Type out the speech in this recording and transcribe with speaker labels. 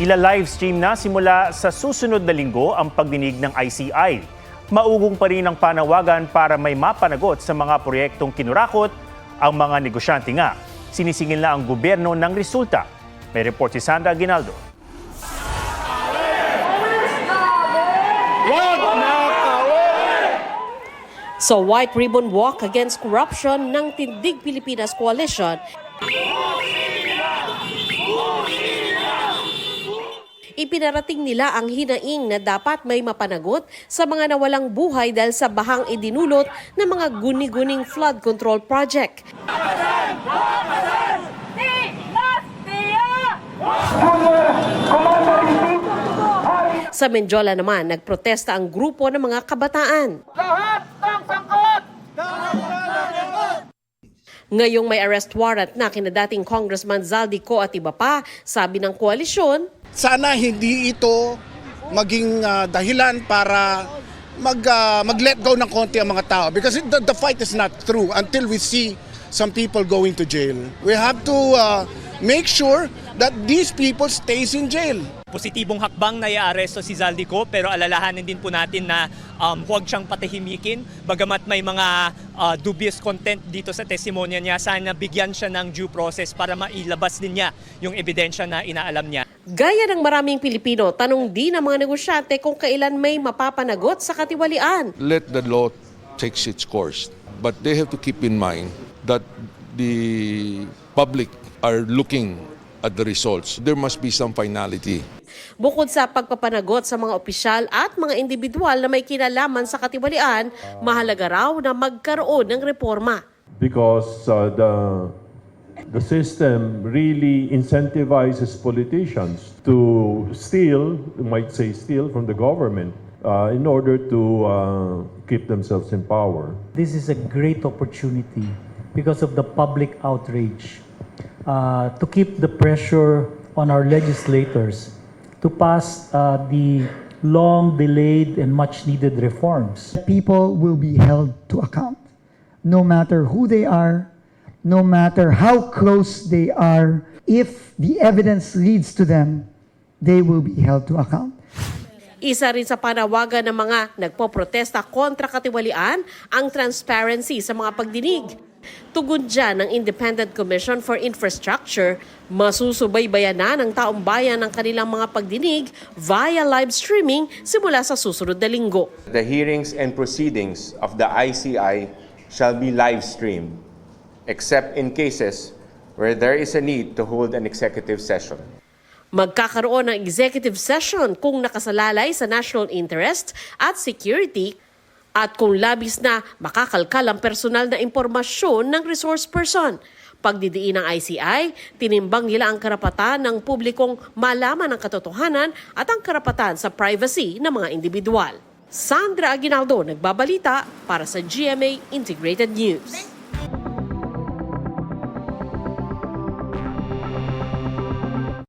Speaker 1: Ila-livestream na simula sa susunod na linggo ang pagdinig ng ICI. Maugong pa rin ang panawagan para may mapanagot sa mga proyektong kinurakot ang mga negosyante nga. Sinisingil na ang gobyerno ng resulta. May report si Sandra Aguinaldo.
Speaker 2: Sa White Ribbon Walk Against Corruption ng Tindig Pilipinas Coalition, ipinarating nila ang hinaing na dapat may mapanagot sa mga nawalang buhay dahil sa bahang idinulot ng mga guni-guning flood control project. Sa Menjola naman, nagprotesta ang grupo ng mga kabataan. Ngayong may arrest warrant na kina dating Congressman Zaldico at iba pa, sabi ng koalisyon,
Speaker 3: sana hindi ito maging ah, dahilan para mag ah, mag-let go ng konti ang mga tao because the, the fight is not through until we see some people going to jail. We have to ah, make sure that these people stays in jail.
Speaker 4: Positibong hakbang na iaaresto si Zaldico pero alalahanin din po natin na um, huwag siyang patahimikin bagamat may mga uh, dubious content dito sa testimonya niya sana bigyan siya ng due process para mailabas din niya yung ebidensya na inaalam niya.
Speaker 2: gaya ng maraming Pilipino, tanong din ng mga negosyante kung kailan may mapapanagot sa katiwalian.
Speaker 5: let the law takes its course. But they have to keep in mind that the public are looking at the results. There must be some finality.
Speaker 2: Bukod sa pagpapanagot sa mga opisyal at mga individual na may kinalaman sa katiwalian, mahalaga raw na magkaroon ng reforma.
Speaker 6: because uh, the the system really incentivizes politicians to steal, you might say steal from the government uh, in order to uh, keep themselves in power.
Speaker 7: This is a great opportunity because of the public outrage uh, to keep the pressure on our legislators to pass uh, the long delayed and much needed reforms.
Speaker 8: people will be held to account, no matter who they are, no matter how close they are. If the evidence leads to them, they will be held to account.
Speaker 2: Isa rin sa panawagan ng mga nagpoprotesta kontra katiwalian ang transparency sa mga pagdinig. Tugon dyan ng Independent Commission for Infrastructure, masusubaybayan na ng taong bayan ang kanilang mga pagdinig via live streaming simula sa susunod na linggo.
Speaker 9: The hearings and proceedings of the ICI shall be live streamed, except in cases where there is a need to hold an executive session.
Speaker 2: Magkakaroon ng executive session kung nakasalalay sa national interest at security at kung labis na makakalkal ang personal na impormasyon ng resource person. Pagdidiin ng ICI, tinimbang nila ang karapatan ng publikong malaman ang katotohanan at ang karapatan sa privacy ng mga individual. Sandra Aguinaldo, nagbabalita para sa GMA Integrated News.